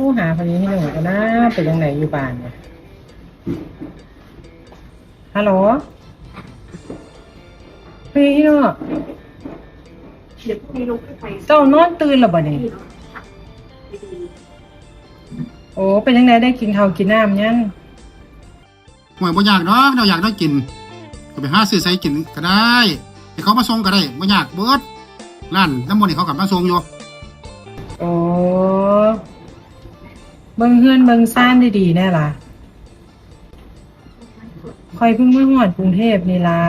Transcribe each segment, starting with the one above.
รหาคนนี้ให้หนูกันนะเป็นยังไงอยู่บ้านเนี่ยฮัลโหลเฮ้ยเนาะเดี๋ยวพรุ่งนี้ลุกขึ้นไปเจ้านอนตื่นหรือบ่เนี่ยที่เนาะไปดูโอ้เป็นยังไงได้กินข้าวกินน้ำยังห่วยบ่อยากเนาะเราอยากได้กิน ก็ไปหาซื้อใส่กินก็ได้ให้เขามาส่งก็ได้บ่อยากเบิดร้านน้ำมันต์นี่เขากลับมาส่งอยู่โอ้ เบิ่งเฮือนเบิ่งซ่านดีๆแน่ล่ะคอยเพิ่งมาฮอดกรุงเทพนี่ล่ะ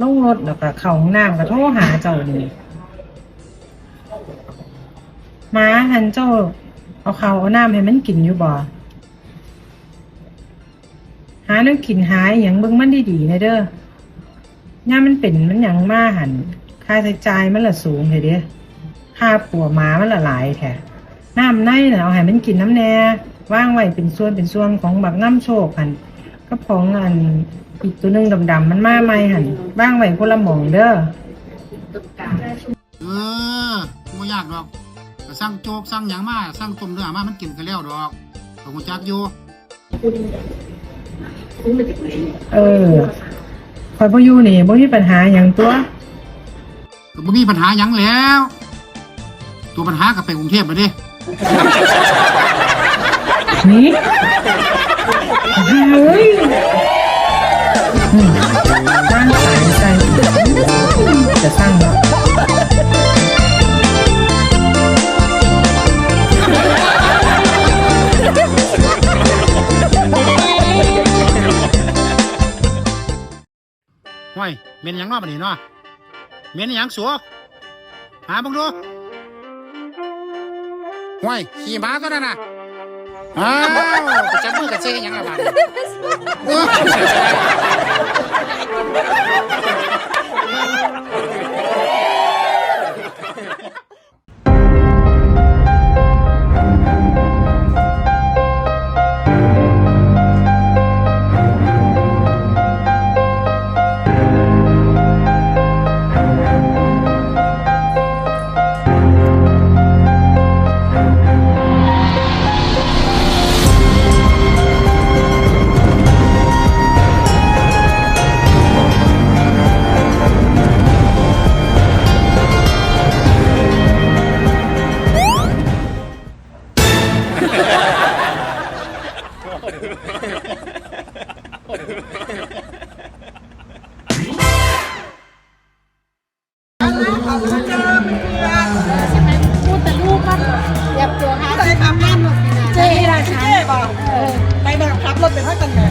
ลงรถแล้วก็เข้าห้องน้ำก็โทรหาเจ้านี่หมาหันเจ้า เอาเขาวเอาน้ำให้มันกินอยู่บ่หาแนวกินหาอหย่างเบิ่งมันดีๆนะเด้อย่ามันเป็นมันหยังมาหันค่าใช้จ่ายมันละสูงเลยเด้อค่าปัวหมามันละหลายแท้ น้ำในน่ะเอาให้มันกินน้ำแน่ว่างไว้เป็นส่วนเป็นส่วนของบักน้ำโชคหันก็ของอันอีกตัวหนึงดำๆมันมาใหม่หันว่างไว้คนละหม่องเด้อตึกกาเออบ่ยากดอกก็สั่งโจ๊กสั่งหยังมาสั่งต้มเนื้อมามันกินกันแล้วดอกก็ฮู้จักอยู่คุณคุณมาจากไหนเออคอยพ่อยู่นี่บ่มีปัญหาอย่างตัว ก็บ่มีปัญหาหยังแล้ว ตัวปัญหาก็ไปกรุงเทพมาเด้ นี่เฮ้ยอืมสร้างสายใจจะสร้างเนาะห้วยเมนหยังเนาะบัดนี้เนาะเม็นหยังสัวหาเบิ่งดู ห้วยขี่ม้าตัวนั้นน่ะอ้าวไปจับมือกันเซ่หยังละบาดนี้โอ้ย พูดแต่ลูกมันเจ็บตัวค่ะเคยทำงานหมดเจ๊ราชาบอกไปแบบขับรถไปให้กันแม่